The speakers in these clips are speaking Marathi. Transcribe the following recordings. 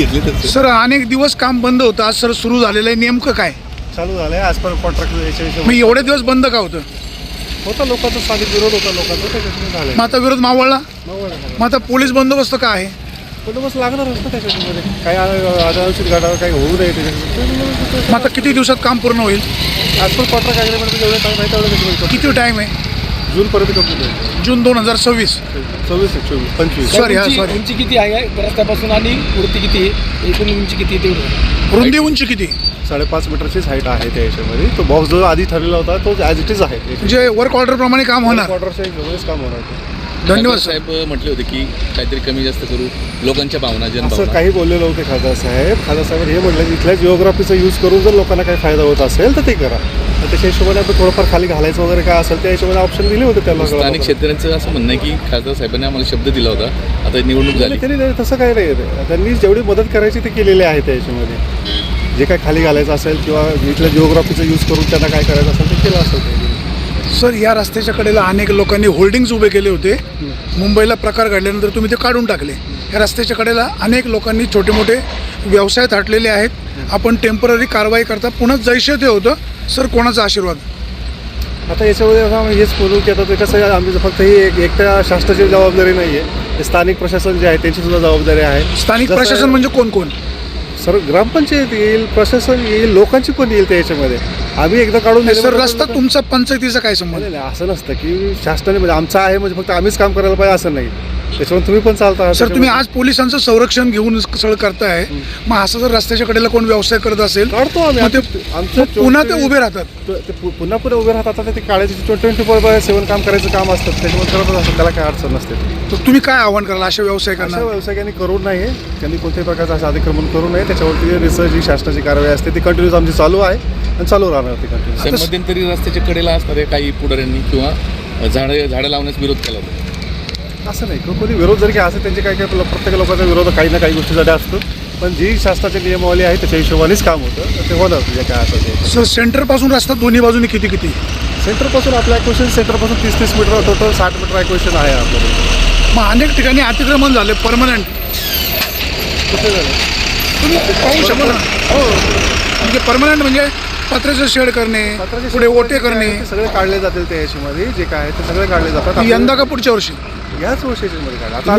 घेतले तर सर अनेक दिवस काम बंद होतं. आज सर सुरू झालेलं आहे. नेमकं काय? चालू झालंय. आज पण कॉन्ट्रॅक्ट याच्या मग विषयी एवढे दिवस बंद का होतं? होता लोकांचा स्थानिक विरोध होता लोकांचा. त्याच्यातून मग आता विरोध मावळला? मावळ झालं. मग आता पोलीस बंदोबस्त का आहे? बंदोबस्त लागणारच ना त्याच्यामध्ये काही अनावश्यक काही होऊ नये त्याच्यात मग आता किती दिवसात काम पूर्ण होईल? आज पण कॉन्ट्रॅक्ट ॲग्रीमेंट जेवढे टाइम आहे तेवढं त्याच्यामध्ये किती टाइम आहे? जूनपर्यंत कंप्लीट होईल. जून दोन हजार सव्वीस. चोवीस चोवीस पंचवीस. Sorry, हा, उंची sorry. उंची किती आहे? रस्त्यापासून आणि वृत्ती किती आहे? एकूण उंची किती आहे तेवढं? रुंदी उंची किती? साडेपाच मीटरचीच हाईट आहे त्या याच्यामध्ये. तो बॉक्स जो आधी ठरलेला होता तो ॲज इट इज आहे. म्हणजे वर्क ऑर्डर प्रमाणे काम होणार. हिशोबानेच काम होणार. धन्यवाद साहेब. म्हटले होते की काहीतरी कमी जास्त करू. लोकांच्या भावना असं जनभावना काही बोलले नव्हते खासदार साहेब. खासदार साहेब हे म्हटलं की इथल्या जिओग्राफीचा यूज करून जर लोकांना काही फायदा होत असेल तर ते करा. तर त्याच्या हिशोबाने आपण थोडंफार खाली घालायचं वगैरे काय असेल त्या हिशोबाने ऑप्शन दिले होते त्याला स्थानिक शेतकऱ्यांचं असं म्हणणं आहे की खासदार साहेबांनी आम्हाला शब्द दिला होता. आता निवडणूक झाली. त्यांनी नाही, तसं काही नाही त्यांनी जेवढी मदत करायची ते केलेली आहे त्या याच्यामध्ये जे काय खाली घालायचं असेल किंवा इथल्या जिओग्राफीचा यूज करून त्यांना काय करायचं असेल ते केलं असेल सर या रस्त्याच्या कडेला अनेक लोकांनी होल्डिंग्स उभे केले होते. मुंबईला प्रकार घडल्यानंतर तुम्ही ते काढून टाकले. या रस्त्याच्या कडेला अनेक लोकांनी छोटे मोठे व्यवसाय थाटलेले आहेत. आपण टेंपररी कारवाई करता पुन्हा जैसे ते होतं. सर कोणाचा आशीर्वाद? आता याच्यामध्ये आम्ही हेच बोलू की आता ते कसं आहे आम्ही फक्त ही एक एकट्या शासनाची जबाबदारी नाही आहे स्थानिक प्रशासन जे आहे त्यांची सुद्धा जबाबदारी आहे. स्थानिक प्रशासन म्हणजे कोण कोण सर ग्रामपंचायत येईल प्रशासन येईल लोकांची पण येईल त्या याच्यामध्ये. आम्ही एकदा काढून नाही, सर रस्ता तुमचा पंचायतीचा काय संबंध? नाही, नाही, असं नसतं की शासनाने म्हणजे आमचं आहे म्हणजे फक्त आम्हीच काम करायला पाहिजे असं नाही. त्याच्यामुळे तुम्ही पण चालता. सर तुम्ही आज पोलिसांचं संरक्षण घेऊन सगळं करताय. मग असं जर रस्त्याच्या कडेला कोण व्यवसाय करत असेल काढतो आम्ही. मग ते आमचं- आमचं मग पुन्हा ते 24 उभे राहतात. त- ते पु- पुन्हा पुढे उभे राहतात. आता ते काढायचे ट्वेंटी फोर बाय सेवन काम करायचं काम असतं त्याच्यामुळे करतच असतात. त्याला काय अडचण नसते. तर तुम्ही काय आव्हान कराल अशा व्यवसाय अशा व्यावसायिकांनी करू नये. त्यांनी कोणत्याही प्रकारचं असं अतिक्रमण करू नये. त्याच्यावरती रिसर्च जी शासनाची कारवाई असते ती कंटिन्यूस आमची चालू आहे आणि चालू राहणार ती कंटिन्यूस साहेब, मध्यंतरी रस्त्याच्या कडेला असणाऱ्या काही पुढाऱ्यांनी किंवा झाडं झाडं लावण्यास विरोध केला होता. असं नाही. को- कोणी विरोध जरी काय असेल त्यांचे काही काही प्रत्येक लोकांचा विरोध काही ना काही गोष्टीसाठी असतो. पण जी शासनाची नियमावली आहे त्याच्या हिशोबानेच काम होतं. तर ते होणार जे काय असेल ते सर सेंटरपासून रस्ता दोन्ही बाजूने किती किती? सेंटरपासून आपलं ॲक्वेशन सेंटरपासून तीस तीस मीटर टोटल साठ मीटर ॲक्वेशन आहे आपल्याकडे. मग अनेक ठिकाणी अतिक्रमण झाले परमनंट कुठे झालं? तुम्ही पाहू शकता ना? हो. म्हणजे परमनंट म्हणजे पत्र्याचं शेड करणे पत्राचे पुढे ओटे करणे सगळे काढले जातील त्या याच्यामध्ये जे काय आहे ते सगळे काढले जातात. यंदा का पुढच्या वर्षी? याच वर्षाच्या मध्ये काढा. आता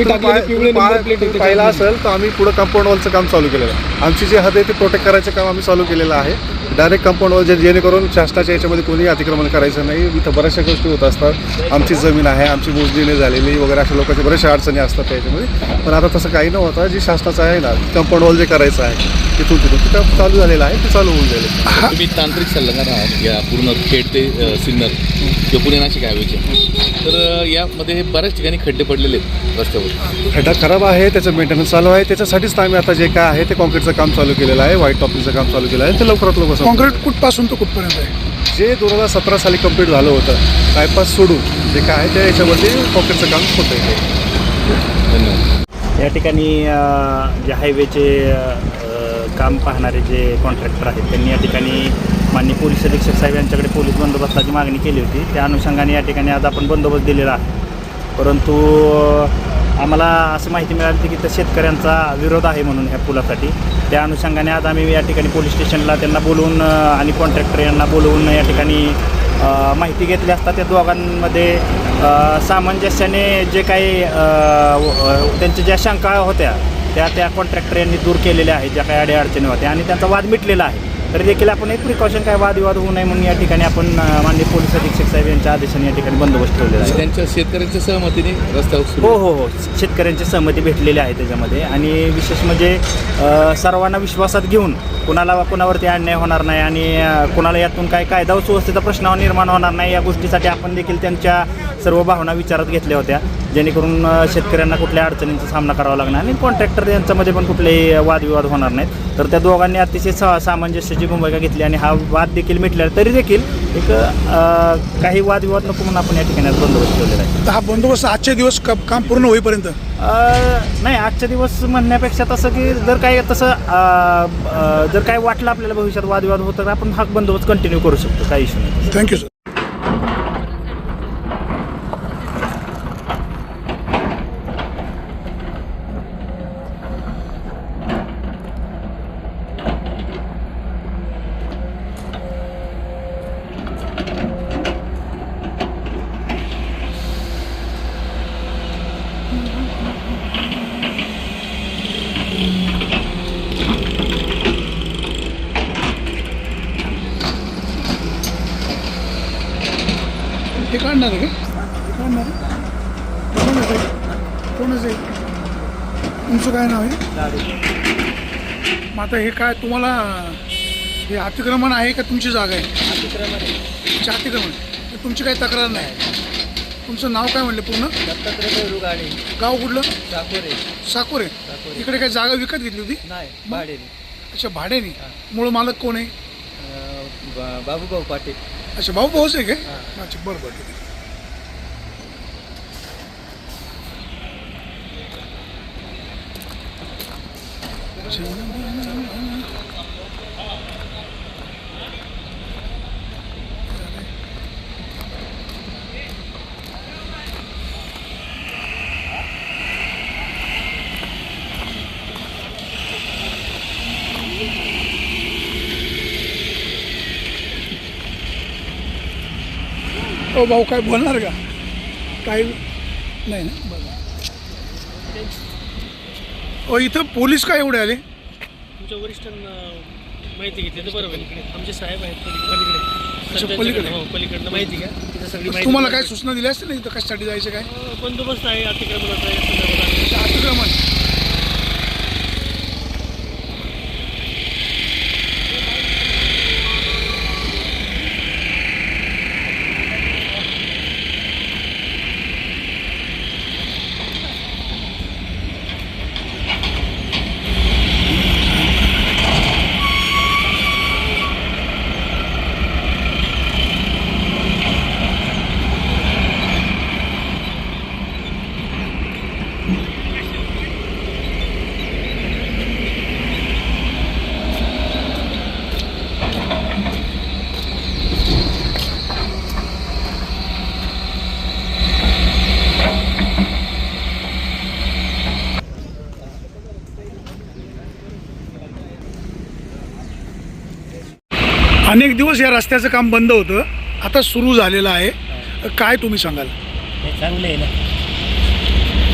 पाहिलं. असेल तर आम्ही पुढे कंपाऊंड वॉलचं काम चालू केलेलं आहे. आमची जी हद आहे ती प्रोटेक्ट करायचं काम आम्ही चालू केलेलं आहे. डायरेक्ट कंपाऊंड वॉल जे जेणेकरून शासनाच्या याच्यामध्ये कोणी अतिक्रमण करायचं नाही. इथं बऱ्याचशा गोष्टी होत असतात. आमची जमीन आहे आमची मोजणी नाही झालेली वगैरे अशा लोकांच्या बऱ्याचशा अडचणी असतात त्याच्यामध्ये. पण आता तसं काही न होता जी शासनाचं आहे ना कंपाऊंड वॉल जे करायचं आहे तिथून तिथून ते काम चालू झालेलं आहे ते चालू होऊन जाईल तुम्ही तांत्रिक सल्लागार आहात या पूर्ण खेड ते सिन्नर किंवा पुणे नाशिक हायवेचे. तर यामध्ये हे बऱ्याच ठिकाणी खड्डे पडलेले आहेत रस्त्यावर. खड्डा खराब आहे त्याचं मेंटेनन्स चालू आहे. त्याच्यासाठीच आम्ही आता जे काय आहे ते कॉन्क्रीटचं काम चालू केलेलं आहे व्हाईट टॉपिंगचं काम चालू केलं आहे. ते लवकरात लवकर. कॉन्क्रीट कुठपासून तो कुठपर्यंत आहे? जे दोन हजार सतरा साली कंप्लीट झालं होतं बायपास सोडून जे काय आहे त्या याच्यामध्ये कॉन्क्रीटचं काम होतं आहे धन्यवाद या ठिकाणी जे हायवेचे काम पाहणारे जे कॉन्ट्रॅक्टर आहेत त्यांनी या ठिकाणी माननीय पोलीस अधीक्षक साहेब यांच्याकडे पोलीस बंदोबस्ताची मागणी केली होती. त्या अनुषंगाने या ठिकाणी आज आपण बंदोबस्त दिलेला आहे. परंतु अ, आम्हाला असं माहिती मिळाली होती की त्या शेतकऱ्यांचा विरोध आहे म्हणून ह्या पुलासाठी. त्या अनुषंगाने आज आम्ही या ठिकाणी पोलीस स्टेशनला त्यांना बोलवून आणि कॉन्ट्रॅक्टर यांना बोलवून या ठिकाणी माहिती घेतली असता त्या दोघांमध्ये सामंजस्याने जे काही त्यांच्या ज्या शंका होत्या त्या त्या कॉन्ट्रॅक्टर यांनी दूर केलेल्या आहेत ज्या काही अडीअडचणी होत्या. आणि त्यांचा वाद मिटलेला आहे. तरी देखील आपण एक प्रिकॉशन काय वादविवाद होऊ नये म्हणून या ठिकाणी आपण माननीय पोलीस अधीक्षक साहेब यांच्या आदेशाने या ठिकाणी बंदोबस्त ठेवलेला आहे. त्यांच्या शेतकऱ्यांच्या सहमतीने सुरू हो हो हो. शेतकऱ्यांची सहमती भेटलेली आहे त्याच्यामध्ये. आणि विशेष म्हणजे सर्वांना विश्वासात घेऊन कुणाला कुणावरती अन्याय होणार नाही आणि कुणाला यातून काय कायदा सुव्यवस्थेचा प्रश्न निर्माण होणार नाही या गोष्टीसाठी आपण देखील त्यांच्या सर्व भावना विचारात घेतल्या होत्या. जेणेकरून शेतकऱ्यांना कुठल्या अडचणींचा सामना करावा लागणार आणि कॉन्ट्रॅक्टर यांच्यामध्ये पण कुठलेही वादविवाद होणार नाहीत. तर त्या दोघांनी अतिशय सा सामंजस्याची भूमिका घेतली आणि हा वाद देखील मिटला तरी देखील एक काही वादविवाद नको म्हणून आपण या ठिकाणी बंदोबस्त ठेवलेला आहे. तर हा बंदोबस्त आजचे दिवस काम पूर्ण होईपर्यंत? नाही आजच्या दिवस म्हणण्यापेक्षा तसं की जर काही तसं जर काही वाटलं आपल्याला भविष्यात वादविवाद होतं तर आपण हा बंदोबस्त कंटिन्यू करू शकतो. काही इश्यू नाही. थँक्यू सर हे काढणार आहे का? काढणार कोणच आहे? कोणच आहे? तुमचं काय नाव आहे? मग आता हे काय तुम्हाला हे अतिक्रमण आहे का तुमची जागा आहे? अतिक्रमण अतिक्रमण. तुमची काही तक्रार नाही? आहे तुमचं नाव काय म्हणलं पूर्ण? दत्तात्रय रुगाडे. गाव कुठलं? चाकोरे साकोरे. इकडे काय जागा विकत घेतली होती? नाही भाडेने. अच्छा भाड्याने मूळ मालक कोण आहे? बा- बाबूभाऊ पाटील. अच्छा भाऊ भाऊच आहे काय अच्छा बरं बरं. ठीक आहे ओ भाऊ काय बोलणार का? काही नाही ना? बरं. ओ इथं पोलीस काय एवढे आले? तुमच्या वरिष्ठांना माहिती घेतली तर बरोबर इकडे. आमचे साहेब आहेत पलीकडे. पलीकडे. हो पलीकडनं माहिती घ्या. तिथं सगळी माहिती तुम्हाला काय. सूचना दिल्या असतील ना इथं? कशासाठी जायचं काय? बंदोबस्त आहे अतिक्रमणाचा अतिक्रमण? अनेक दिवस या रस्त्याचं काम बंद होतं. आता सुरू झालेलं आहे. काय तुम्ही सांगाल? हे चांगले आहे ना.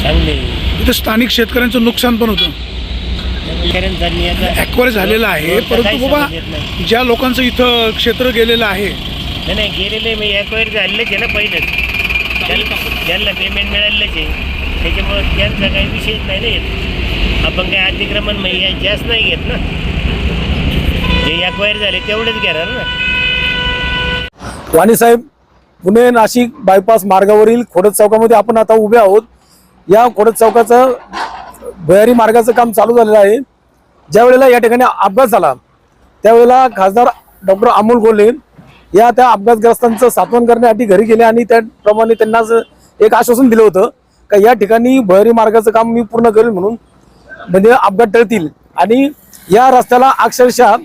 चांगले. इथं स्थानिक शेतकऱ्यांचं नुकसान पण होतं. नियाचा ॲक्वायर झालेलं आहे. रोडचा परंतु काही बाबा नाही. ज्या लोकांचं इथं क्षेत्र गेलेलं आहे. नाही नाही गेलेले मी एक्वायर झालेलेच आहे ना पहिलंच. ज्यांना पेमेंट मिळालेलंच आहे. त्याच्यामुळं त्यांचा काही विषयच नाही ना येत. आपण काय अतिक्रमण म्हणजे जास्त नाही घेत ना. जे एक्वायर झाले तेवढेच घेणार ना. वाणीसाहेब पुणे नाशिक बायपास मार्गावरील खोडत चौकामध्ये आपण आता उभे आहोत. या खोडत चौकाचं भयारी मार्गाचं काम चालू झालेलं आहे. ज्या वेळेला या ठिकाणी अपघात झाला त्यावेळेला खासदार डॉक्टर अमोल गोले या त्या अपघातग्रस्तांचं सात्वन करण्यासाठी घरी गेले आणि त्याप्रमाणे त्यांना असं एक आश्वासन दिलं होतं का या ठिकाणी भयारी मार्गाचं काम मी पूर्ण करेल म्हणून म्हणजे अपघात टळतील. आणि या रस्त्याला अक्षरशः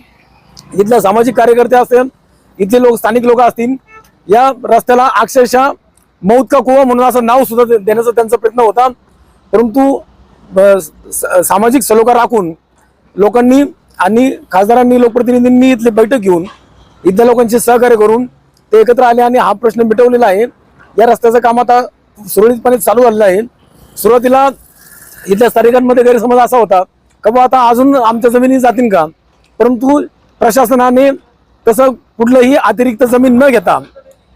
इथल्या सामाजिक कार्यकर्ते असतील इथले लोक स्थानिक लोक असतील या रस्त्याला अक्षरशः मौत का कुवा म्हणून असं नाव सुद्धा दे- देण्याचा त्यांचा प्रयत्न होता. परंतु ब- स- सामाजिक सलोखा राखून लोकांनी आणि खासदारांनी लोकप्रतिनिधींनी इथली बैठक घेऊन इथल्या लोकांचे सहकार्य करून ते एकत्र आले आणि हा प्रश्न मिटवलेला आहे. या रस्त्याचं काम आता सुरळीतपणे चालू झालेलं आहे. सुरुवातीला इथल्या स्थानिकांमध्ये गैरसमज असा होता का बुवा आता अजून आमच्या जमिनी जातील का? परंतु प्रशासनाने तसं कुठलंही अतिरिक्त जमीन न घेता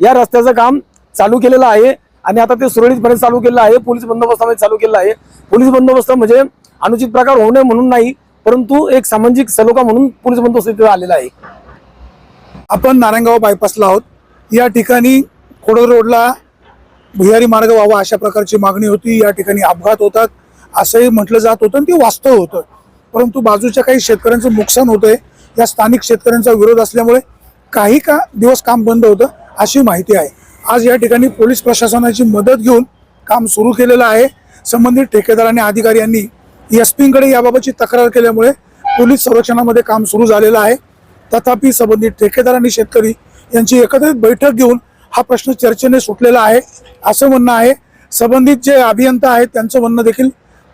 या रस्त्याचं काम चालू केलेलं आहे. आणि आता ते सुरळीतपणे चालू केलेलं आहे. पोलीस बंदोबस्तामध्ये चालू केलेलं आहे. पोलीस बंदोबस्त म्हणजे अनुचित प्रकार होऊ नये म्हणून नाही परंतु एक सामाजिक सलोखा म्हणून पोलीस बंदोबस्त इथे आलेला आहे. आपण नारायणगाव बायपासला आहोत. या ठिकाणी खोडर रोडला भुयारी मार्ग व्हावा अशा प्रकारची मागणी होती. या ठिकाणी अपघात होतात. असंही म्हटलं जात होतं आणि ते वास्तव होतं. परंतु बाजूच्या काही शेतकऱ्यांचं नुकसान होतंय. या स्थानिक शेतकऱ्यांचा विरोध असल्यामुळे काही का दिवस काम बंद होतं अशी माहिती आहे. आज या ठिकाणी पोलीस प्रशासनाची मदत घेऊन काम सुरू केलेलं आहे. संबंधित ठेकेदार आणि अधिकारी यांनी एस पीकडे याबाबतची तक्रार केल्यामुळे पोलीस संरक्षणामध्ये काम सुरू झालेलं आहे. तथापि संबंधित ठेकेदार आणि शेतकरी यांची एकत्रित बैठक घेऊन हा प्रश्न चर्चेने सुटलेला आहे असं म्हणणं आहे. संबंधित जे अभियंता आहेत त्यांचं म्हणणं देखील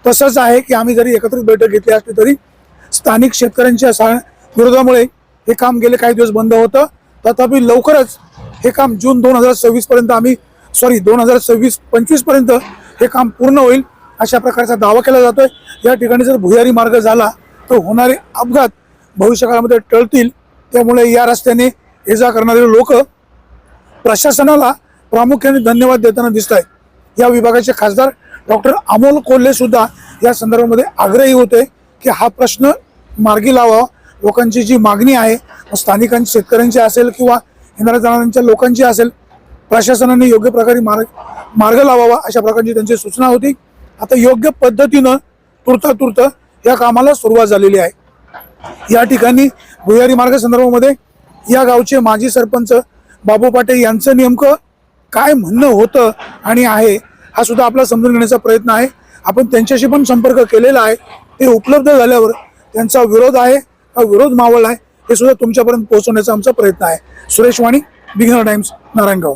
तसंच आहे की आम्ही जरी एकत्रित बैठक घेतली असली तरी स्थानिक शेतकऱ्यांच्या सा विरोधामुळे हे काम गेले काही दिवस बंद होतं. तथापि लवकरच हे काम जून दोन हजार सव्वीस पर्यंत आम्ही सॉरी दोन हजार सव्वीस पंचवीसपर्यंत हे काम पूर्ण होईल अशा प्रकारचा दावा केला जातोय. या ठिकाणी जर भुयारी मार्ग झाला तर होणारे अपघात भविष्यकाळामध्ये टळतील. त्यामुळे या रस्त्याने ये जा करणारे लोक प्रशासनाला प्रामुख्याने धन्यवाद देताना दिसत आहेत या विभागाचे खासदार डॉक्टर अमोल कोल्हे सुद्धा या संदर्भामध्ये आग्रही होते की हा प्रश्न मार्गी लावावा. लोकांची जी मागणी आहे स्थानिकांची शेतकऱ्यांची असेल किंवा येणाऱ्या जाणाऱ्यांच्या लोकांची असेल प्रशासनाने योग्य प्रकारे मार्ग मार्ग लावावा अशा प्रकारची त्यांची सूचना होती. आता योग्य पद्धतीनं तुर्ता तुर्त या कामाला सुरुवात झालेली आहे. या ठिकाणी भुयारी मार्ग संदर्भामध्ये या गावचे माजी सरपंच बाबू पाटे यांचं नेमकं काय म्हणणं होतं आणि आहे हा सुद्धा आपला समजून घेण्याचा प्रयत्न आहे. आपण त्यांच्याशी पण संपर्क केलेला आहे. ते उपलब्ध झाल्यावर त्यांचा विरोध आहे. हा विरोध मावळ आहे हे सुद्धा तुमच्यापर्यंत पोहोचवण्याचा आमचा प्रयत्न आहे. Suresh Wani beginner times Narayangaon.